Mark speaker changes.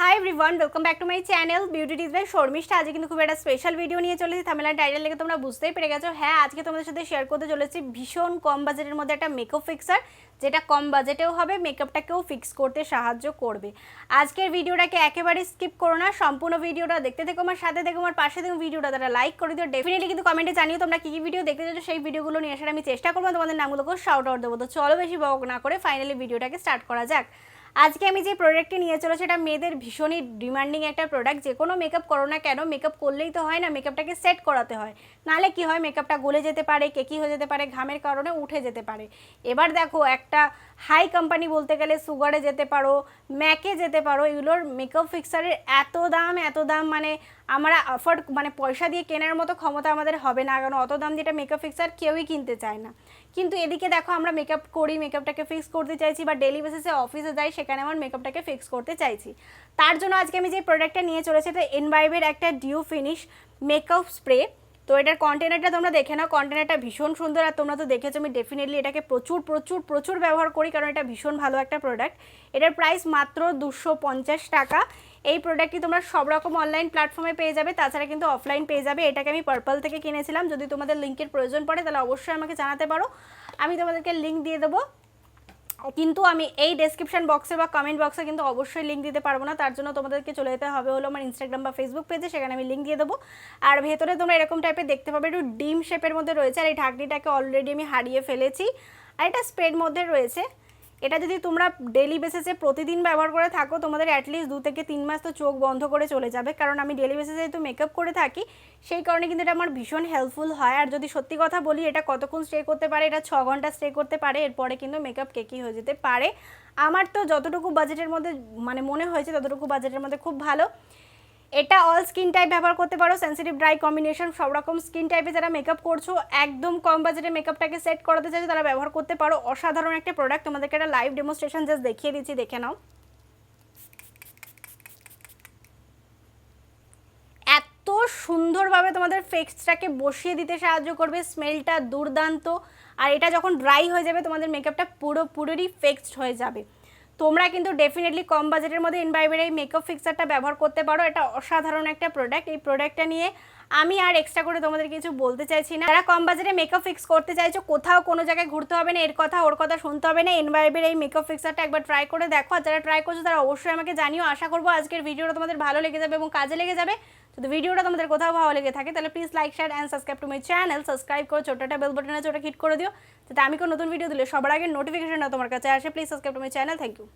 Speaker 1: Hi everyone welcome back to my channel beauty tease by Sharmistha আজকে কিন্তু খুব একটা স্পেশাল ভিডিও নিয়ে চলেছি থামেলার টাইটেল লেগে তোমরা বুঝতেই পেরে গেছো। হ্যাঁ আজকে তোমাদের সাথে শেয়ার করতে চলেছি ভীষণ কম বাজেটের মধ্যে একটা মেকআপ ফিক্সার যেটা কম বাজেটেও হবে মেকআপটাকেও ফিক্স করতে সাহায্য করবে। আজকের ভিডিওটাকে একেবারে স্কিপ করো না, সম্পূর্ণ ভিডিওটা দেখতে দেখো আমার সাথে, দেখো আমার পাশে, দেখো ভিডিওটা তারা লাইক করে দিও। ডেফিনেটলি কিন্তু কমেন্টে জানিও তোমরা কী কী ভিডিও দেখতে চাইছো, সেই ভিডিওগুলো নিয়ে আসার আমি চেষ্টা করব, তোমাদের নামগুলোকেও শাউট আউট দেবো। তো চলো বেশি বক না করে ফাইনালি ভিডিওটাকে স্টার্ট করা যাক। আজকে আমি যে প্রোডাক্টটি নিয়ে চলেছি এটা মেয়েদের ভীষণই ডিমান্ডিং একটা প্রোডাক্ট যে কোনো মেকআপ করো না কেন মেকআপ করলেই তো হয় না মেকআপটাকে সেট করাতে হয়। নাহলে কি হয় মেকআপটা গলে যেতে পারে, কেকি হয়ে যেতে পারে, ঘামের কারণে উঠে যেতে পারে। এবার দেখো, একটা হাই কোম্পানি বলতে গেলে সুগারে যেতে পারো ম্যাকে যেতে পারো, এগুলোর মেকআপ ফিক্সারের এত দাম এত দাম মানে আমরা অ্যাফোর্ড মানে পয়সা দিয়ে কেনার মতো ক্ষমতা আমাদের হবে না, কারণ অত দাম দিয়ে এটা মেকআপ ফিক্সার কেউই কিনতে চায় না। কিন্তু এদিকে দেখো, আমরা মেকআপ করি মেকআপটাকে ফিক্স করতে চাইছি, বা ডেলি বেসিসে অফিসে যাই সেখানে আমার মেকআপটাকে ফিক্স করতে চাইছি। তার জন্য আজকে আমি যে প্রোডাক্টটা নিয়ে চলেছি এটা এনভাইবের একটা ডিউ ফিনিশ মেকআপ স্প্রে তো এটার কন্টেনারটা তোমরা দেখে নাও। কন্টেনারটা ভীষণ সুন্দর আর তোমরা তো দেখেছ, আমি ডেফিনেটলি এটাকে প্রচুর প্রচুর প্রচুর ব্যবহার করি, কারণ এটা ভীষণ ভালো একটা প্রোডাক্ট এটার প্রাইস মাত্র দুশো পঞ্চাশ টাকা। এই প্রোডাক্টটি তোমরা সব রকম অনলাইন প্ল্যাটফর্মে পেয়ে যাবে। তাছাড়া কিন্তু অফলাইন পেয়ে যাবে। এটাকে আমি পার্পল থেকে কিনেছিলাম। যদি তোমাদের লিঙ্কের প্রয়োজন পড়ে, তাহলে অবশ্যই আমাকে জানাতে পারো। আমি তোমাদেরকে লিঙ্ক দিয়ে দেবো। কিন্তু আমি এই ডেসক্রিপশন বক্সে বা কমেন্ট বক্সে কিন্তু অবশ্যই লিঙ্ক দিতে পারব না। তার জন্য তোমাদেরকে চলে যেতে হবে হলো আমার ইনস্টাগ্রাম বা ফেসবুক পেজে সেখানে আমি লিঙ্ক দিয়ে দেবো। আর ভেতরে তোমরা এরকম টাইপের দেখতে পাবে, একটু ডিম শেপের মধ্যে রয়েছে। আর এই ঢাকনিটাকে অলরেডি আমি হারিয়ে ফেলেছি। আর এটা স্প্রেড মধ্যে রয়েছে। এটা যদি তোমরা ডেলি বেসিসে প্রতিদিন ব্যবহার করে থাকো, তোমাদের অ্যাটলিস্ট দু থেকে তিন মাস তো চোখ বন্ধ করে চলে যাবে। কারণ আমি ডেলি বেসিসে যেহেতু মেকআপ করে থাকি, সেই কারণে কিন্তু এটা আমার ভীষণ হেল্পফুল হয়। আর যদি সত্যি কথা বলি, এটা কতক্ষণ স্টে করতে পারে, এটা ছ ঘণ্টা স্টে করতে পারে, এরপরে কিন্তু মেকআপ কেকি হয়ে যেতে পারে। আমার তো যতটুকু বাজেটের মধ্যে মানে মনে হয়েছে, ততটুকু বাজেটের মধ্যে খুব ভালো। এটা অল স্কিন টাইপ ব্যবহার করতে পারো সেন্সিটিভ ড্রাই কম্বিনেশন সব রকম স্কিন টাইপে যারা মেকআপ করছ, একদম কম বাজেটে মেকআপটাকে সেট করাতে চাইছো, তারা ব্যবহার করতে পারো। অসাধারণ একটা প্রোডাক্ট তোমাদেরকে একটা লাইভ ডেমনস্ট্রেশন জাস্ট দেখিয়ে দিচ্ছি, দেখে নাও। এত সুন্দরভাবে তোমাদের ফেক্সটাকে বসিয়ে দিতে সাহায্য করবে স্মেলটা দুর্দান্ত। আর এটা যখন ড্রাই হয়ে যাবে, তোমাদের মেকআপটা পুরো পুরোরই ফেক্সড হয়ে যাবে। তোমরা কিন্তু ডেফিনেটলি কম বাজেটের মধ্যে ইনভাইবের এই মেকআপ ফিক্সারটা ব্যবহার করতে পারো। এটা অসাধারণ একটা প্রোডাক্ট এই প্রোডাক্টটা নিয়ে আমি আর এক্সট্রা করে তোমাদের কিছু বলতে চাইছি না। যারা কম বাজেটে মেকআপ ফিক্স করতে চাইছো, কোথাও কোনো জায়গায় ঘুরতে হবে না, এর কথা, ওর কথা শুনতে হবে না। ইনভাইবের এই মেকআপ ফিক্সারটা একবার ট্রাই করে দেখো। আর যারা ট্রাই করছ, তারা অবশ্যই আমাকে জানিও। আশা করব আজকের ভিডিওটা তোমাদের ভালো লেগে যাবে এবং কাজে লেগে যাবে। যদি ভিডিওটা তোমাদের কোথাও ভালো লেগে থাকে, তাহলে please like share and subscribe to my channel subscribe করো ছোটোটা বেল বাটন আছে, ওটা হিট করে দিও। যাতে আমি কোনো নতুন ভিডিও দিলে সবার আগে নোটিফিকেশনটা তোমার কাছে আসে। Please subscribe to my channel thank you